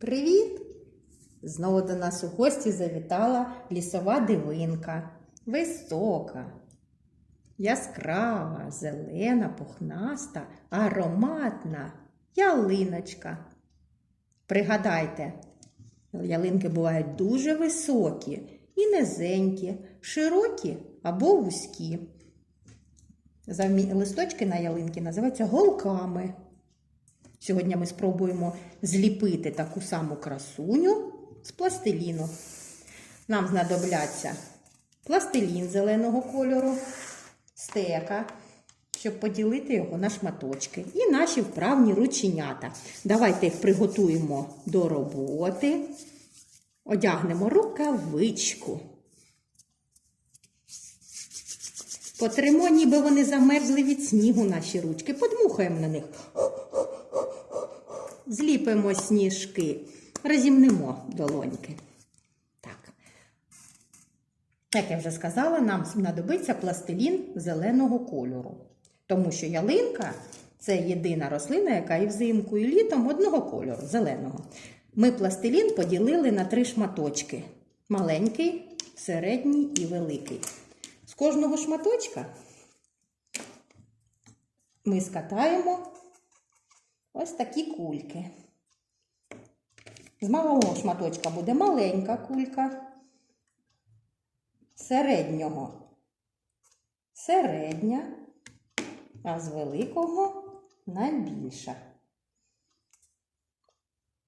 Привіт! Знову до нас у гості завітала лісова дивинка. Висока, яскрава, зелена, пухнаста, ароматна ялиночка. Пригадайте, ялинки бувають дуже високі і низенькі, широкі або вузькі. Листочки на ялинки називаються голками. Сьогодні ми спробуємо зліпити таку саму красуню з пластиліну. Нам знадобляться пластилін зеленого кольору, стека, щоб поділити його на шматочки. І наші вправні рученята. Давайте їх приготуємо до роботи. Одягнемо рукавичку. Потримо, ніби вони замерзли від снігу наші ручки. Подмухаємо на них. Зліпимо сніжки, розімнемо долоньки. Так. Як я вже сказала, нам знадобиться пластилін зеленого кольору. Тому що ялинка це єдина рослина, яка і взимку, і літом одного кольору зеленого. Ми пластилін поділили на три шматочки: маленький, середній і великий. З кожного шматочка ми скатаємо ось такі кульки. З малого шматочка буде маленька кулька, середнього середня, а з великого найбільша.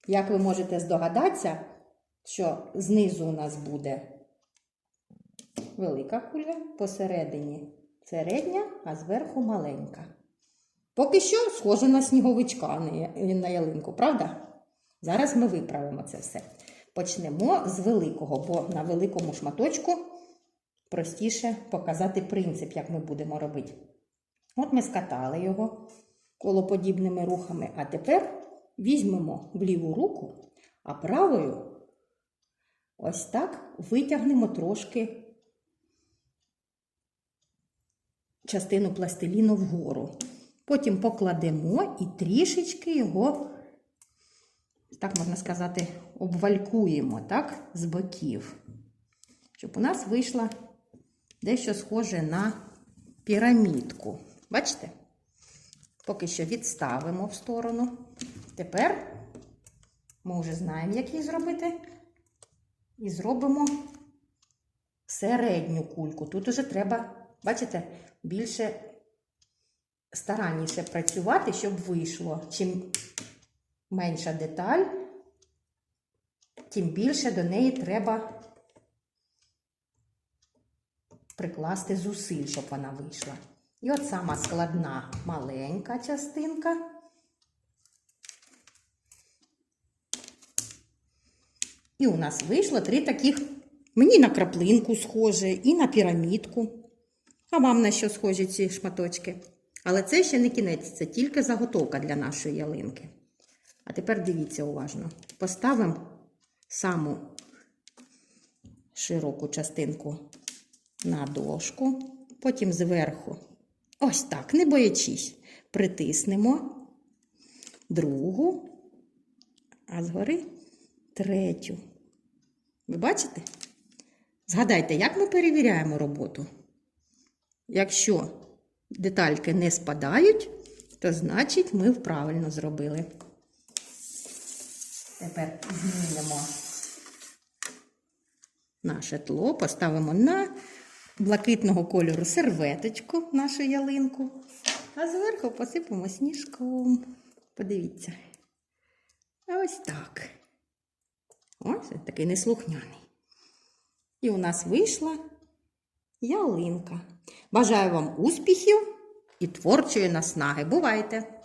Як ви можете здогадатися, що знизу у нас буде велика куля, посередині середня, а зверху маленька. Поки що схоже на сніговичка, на ялинку, правда? Зараз ми виправимо це все. Почнемо з великого, бо на великому шматочку простіше показати принцип, як ми будемо робити. От ми скатали його колоподібними рухами, а тепер візьмемо в ліву руку, а правою ось так витягнемо трошки частину пластиліну вгору. Потім покладемо і трішечки його, так можна сказати, обвалькуємо так, з боків, щоб у нас вийшло дещо схоже на пірамідку. Бачите? Поки що відставимо в сторону. Тепер ми вже знаємо, як її зробити. І зробимо середню кульку. Тут уже треба, бачите, більше старанніше працювати, щоб вийшло. Чим менша деталь, тим більше до неї треба прикласти зусиль, щоб вона вийшла. І от сама складна маленька частинка. І у нас вийшло три таких, мені на краплинку схоже, і на пірамідку. А вам на що схожі ці шматочки? Але це ще не кінець, це тільки заготовка для нашої ялинки. А тепер дивіться уважно. Поставимо саму широку частинку на дошку, потім зверху, ось так, не боячись, притиснемо другу, а згори третю. Ви бачите? Згадайте, як ми перевіряємо роботу? Якщо детальки не спадають, то значить ми правильно зробили. Тепер змінимо наше тло, поставимо на блакитного кольору серветочку нашу ялинку, а зверху посипемо сніжком. Подивіться. Ось так. Ось такий неслухняний. І у нас вийшла ялинка. Бажаю вам успіхів і творчої наснаги. Бувайте!